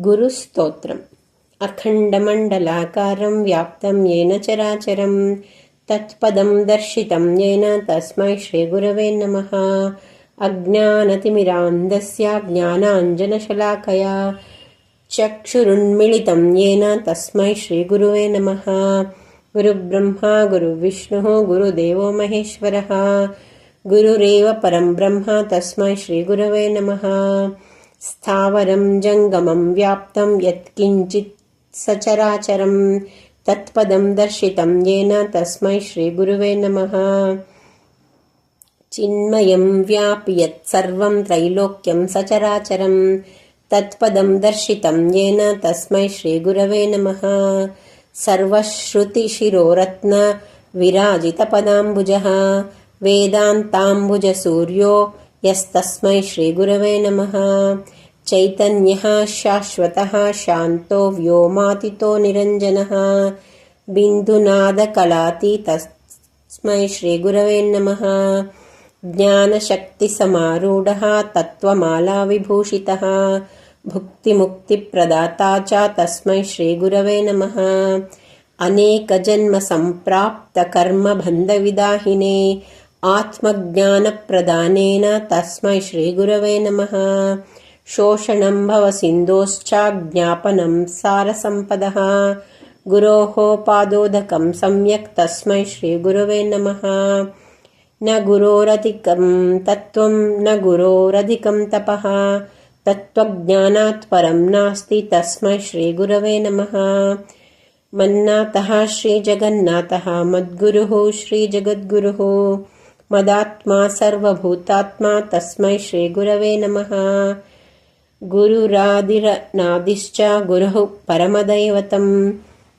गुरुस्तोत्रम् अखण्डमण्डलाकारं व्याप्तं येन चराचरं तत्पदं दर्शितं येन तस्मै श्रीगुरवे नमः अज्ञानतिमिरान्धस्य ज्ञानाञ्जनशलाकया चक्षुरुन्मिलितं येन तस्मै श्रीगुरुवे नमः गुरुब्रह्मा गुरुविष्णुः गुरुदेवो महेश्वरः गुरुरेव परं ब्रह्म तस्मै श्रीगुरवे नमः स्थावरं जङ्गमं व्याप्तं यत्किञ्चित् सचराचरं तत्पदं दर्शितं येन तस्मै श्रीगुरुवे नमः। चिन्मयं व्यापि यत्सर्वं त्रैलोक्यं सचराचरं तत्पदं दर्शितं येन तस्मै श्रीगुरवे नमः। सर्वश्रुतिशिरोरत्नविराजितपदाम्बुजः वेदान्ताम्बुजसूर्यो यस्तस्मै श्रीगुरवे नमः। चैतन्यः शाश्वतः शान्तो व्योमातितो निरञ्जनः। बिन्दुनादकलातीतस्मै श्रीगुरवे नमः। ज्ञानशक्तिसमारूढः तत्त्वमालाविभूषितः। भुक्तिमुक्तिप्रदाता च तस्मै श्रीगुरवे नमः। अनेकजन्मसम्प्राप्तकर्मबन्धविदाहिने आत्मज्ञानप्रदानेन तस्मै श्रीगुरवे नमः। शोषणं भवसिन्धोश्चाज्ञापनं सारसम्पदः। गुरोः पादोदकं सम्यक् तस्मै श्रीगुरवे नमः। न गुरोरधिकं तत्त्वं न गुरोरधिकं तपः। तत्त्वज्ञानात् परं नास्ति तस्मै श्रीगुरवे नमः। मन्नाथः श्रीजगन्नाथः मद्गुरुः श्रीजगद्गुरुः मदात्मा सर्वभूतात्मा तस्मै श्रीगुरवे नमः। गुरुरादिरनादिश्च गुरुः परमदैवतं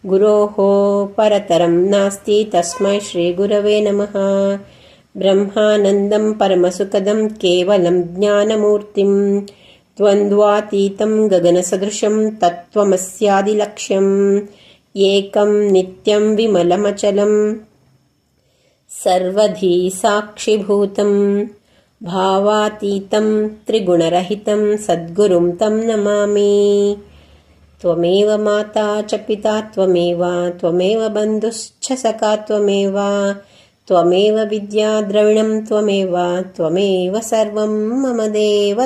गुरोः परतरं नास्ति तस्मै श्रीगुरवे नमः। ब्रह्मानन्दं परमसुखदं केवलं ज्ञानमूर्तिं द्वन्द्वातीतं गगनसदृशं तत्त्वमस्यादिलक्ष्यम्। एकं नित्यं विमलमचलम् सर्वधी साक्षिभूतं भावातीतं त्रिगुणरहितं सद्गुरुं तं नमामि। त्वमेव माता च पिता त्वमेव त्वमेव बन्धुश्च सखा त्वमेव त्वमेव विद्या द्रविणं त्वमेव त्वमेव सर्वं मम देव